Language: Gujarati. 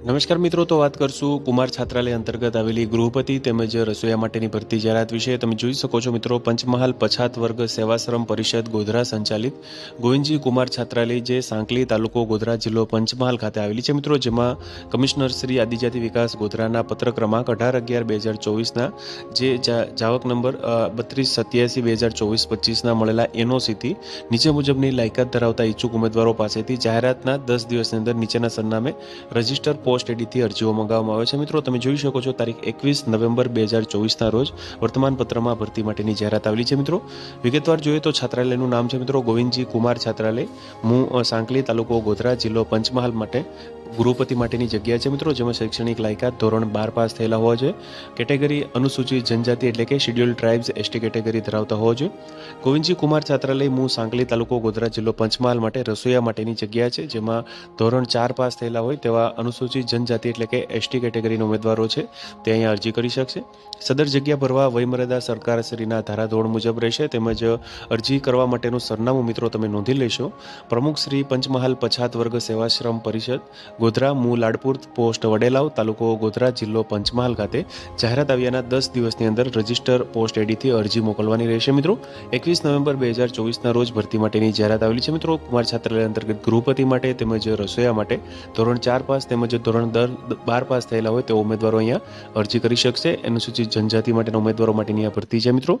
નમસ્કાર મિત્રો, તો વાત કરશું કુમાર છાત્રાલય અંતર્ગત આવેલી ગૃહપતિ તેમજ રસોઈયા માટેની ભરતી જાહેરાત વિશે. તમે જોઈ શકો છો મિત્રો, પંચમહાલ પછાત વર્ગ સેવાશ્રમ પરિષદ ગોધરા સંચાલિત. ગોવિંદજી કુમાર છાત્રાલય જે સાંકલી તાલુકો ગોધરા જિલ્લો પંચમહાલ ખાતે આવેલી છે મિત્રો, જેમાં કમિશનર શ્રી આદિજાતિ વિકાસ ગોધરાના પત્ર ક્રમાંક અઢાર અગિયાર બે હજાર ચોવીસના, જે જાવક નંબર બત્રીસ સત્યાસી બે હજાર ચોવીસ પચીસના મળેલા એનઓસીથી નીચે મુજબની લાયકાત ધરાવતા ઈચ્છુક ઉમેદવારો પાસેથી જાહેરાતના દસ દિવસની અંદર નીચેના સરનામે રજિસ્ટર પોસ્ટ એડીથી અરજીઓ મંગાવવામાં આવે છે. મિત્રો, તમે જોઈ શકો છો, તારીખ એકવીસ નવેમ્બર બે હજાર ચોવીસના રોજ વર્તમાનપત્રમાં ભરતી માટેની જાહેરાત આવેલી છે. મિત્રો, વિગતવાર જોઈએ તો છાત્રાલયનું નામ છે. મિત્રો, ગોવિંદજી કુમાર છાત્રાલય હું સાંકલી તાલુકો ગોધરા જિલ્લો પંચમહાલ માટે ગૃહપતિ માટેની જગ્યા છે મિત્રો, જેમાં શૈક્ષણિક લાયકાત ધોરણ બાર પાસ થયેલા હોવા જોઈએ. કેટેગરી અનુસૂચિત જનજાતિ એટલે કે શેડ્યુલ ટ્રાઇબ્સ એસટી કેટેગરી ધરાવતા હોવા જોઈએ. ગોવિંદજી કુમાર છાત્રાલય મૂળ સાંકલી તાલુકો, ગોધરા જિલ્લો, પંચમહાલ માટે રસોઈયા માટેની જગ્યા છે, જેમાં ધોરણ ચાર પાસ થયેલા હોય તેવા અનુસૂચિત જનજાતિ એટલે કે એસટી કેટેગરીના ઉમેદવારો છે, તે અહીંયા અરજી કરી શકશે. સદર જગ્યા ભરવા વયમર્યાદા સરકારશ્રીના ધારાધોરણ મુજબ રહેશે, તેમજ અરજી કરવા માટેનું સરનામું મિત્રો તમે નોંધી લેશો. પ્રમુખ શ્રી પંચમહાલ પછાત વર્ગ સેવાશ્રમ પરિષદ ગોધરા મુ લાડપુર પોસ્ટ વડેલાવ તાલુકો ગોધરા જિલ્લો પંચમહાલ ખાતે જાહેરાત આવ્યાના દસ દિવસની અંદર રજિસ્ટર પોસ્ટ એડીથી અરજી મોકલવાની રહેશે મિત્રો. એકવીસ નવેમ્બર બે હજાર ચોવીસના રોજ ભરતી માટેની જાહેરાત આવેલી છે મિત્રો. કુમાર છાત્રાલય અંતર્ગત ગૃહપતિ માટે તેમજ રસોઈયા માટે ધોરણ ચાર પાસ તેમજ ધોરણ દર બાર પાસ થયેલા હોય તેવા ઉમેદવારો અહીંયા અરજી કરી શકશે. અનુસૂચિત જનજાતિ માટેના ઉમેદવારો માટેની આ ભરતી છે મિત્રો.